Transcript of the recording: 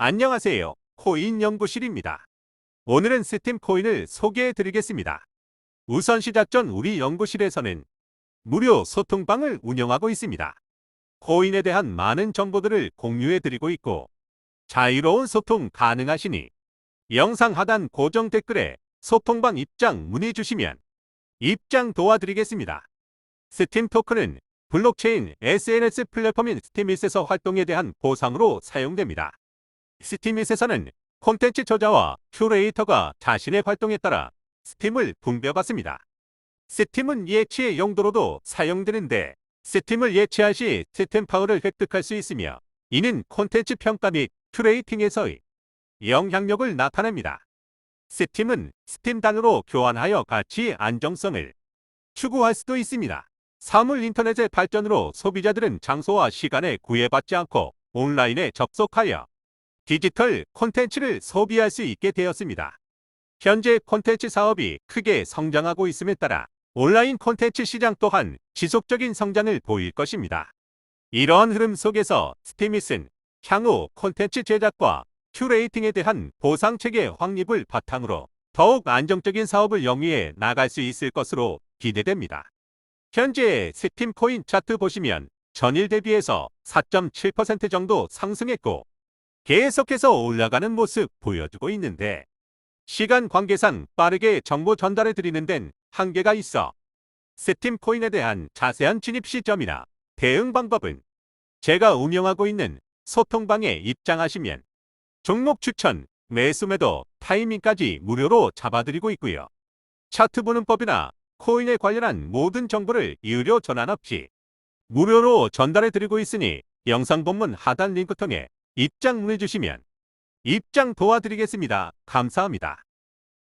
안녕하세요. 코인 연구실입니다. 오늘은 스팀 코인을 소개해 드리겠습니다. 우선 시작 전 우리 연구실에서는 무료 소통방을 운영하고 있습니다. 코인에 대한 많은 정보들을 공유해 드리고 있고 자유로운 소통 가능하시니 영상 하단 고정 댓글에 소통방 입장 문의 주시면 입장 도와드리겠습니다. 스팀 토큰은 블록체인 SNS 플랫폼인 스티밋에서 활동에 대한 보상으로 사용됩니다. 스티밋에서는 콘텐츠 저자와 큐레이터가 자신의 활동에 따라 스팀을 분배받습니다. 스팀은 예치의 용도로도 사용되는데 스팀을 예치할 시 스팀 파워를 획득할 수 있으며 이는 콘텐츠 평가 및 큐레이팅에서의 영향력을 나타냅니다. 스팀은 스팀 단으로 교환하여 가치 안정성을 추구할 수도 있습니다. 사물 인터넷의 발전으로 소비자들은 장소와 시간에 구애받지 않고 온라인에 접속하여 디지털 콘텐츠를 소비할 수 있게 되었습니다. 현재 콘텐츠 사업이 크게 성장하고 있음에 따라 온라인 콘텐츠 시장 또한 지속적인 성장을 보일 것입니다. 이러한 흐름 속에서 스티밋은 향후 콘텐츠 제작과 큐레이팅에 대한 보상 체계 확립을 바탕으로 더욱 안정적인 사업을 영위해 나갈 수 있을 것으로 기대됩니다. 현재 스팀 코인 차트 보시면 전일 대비해서 4.7% 정도 상승했고 계속해서 올라가는 모습 보여주고 있는데 시간 관계상 빠르게 정보 전달해 드리는 데는 한계가 있어 스팀 코인에 대한 자세한 진입 시점이나 대응 방법은 제가 운영하고 있는 소통방에 입장하시면 종목 추천, 매수 매도, 타이밍까지 무료로 잡아드리고 있고요. 차트 보는 법이나 코인에 관련한 모든 정보를 유료 전환 없이 무료로 전달해 드리고 있으니 영상 본문 하단 링크 통해 입장 문의 주시면 입장 도와드리겠습니다. 감사합니다.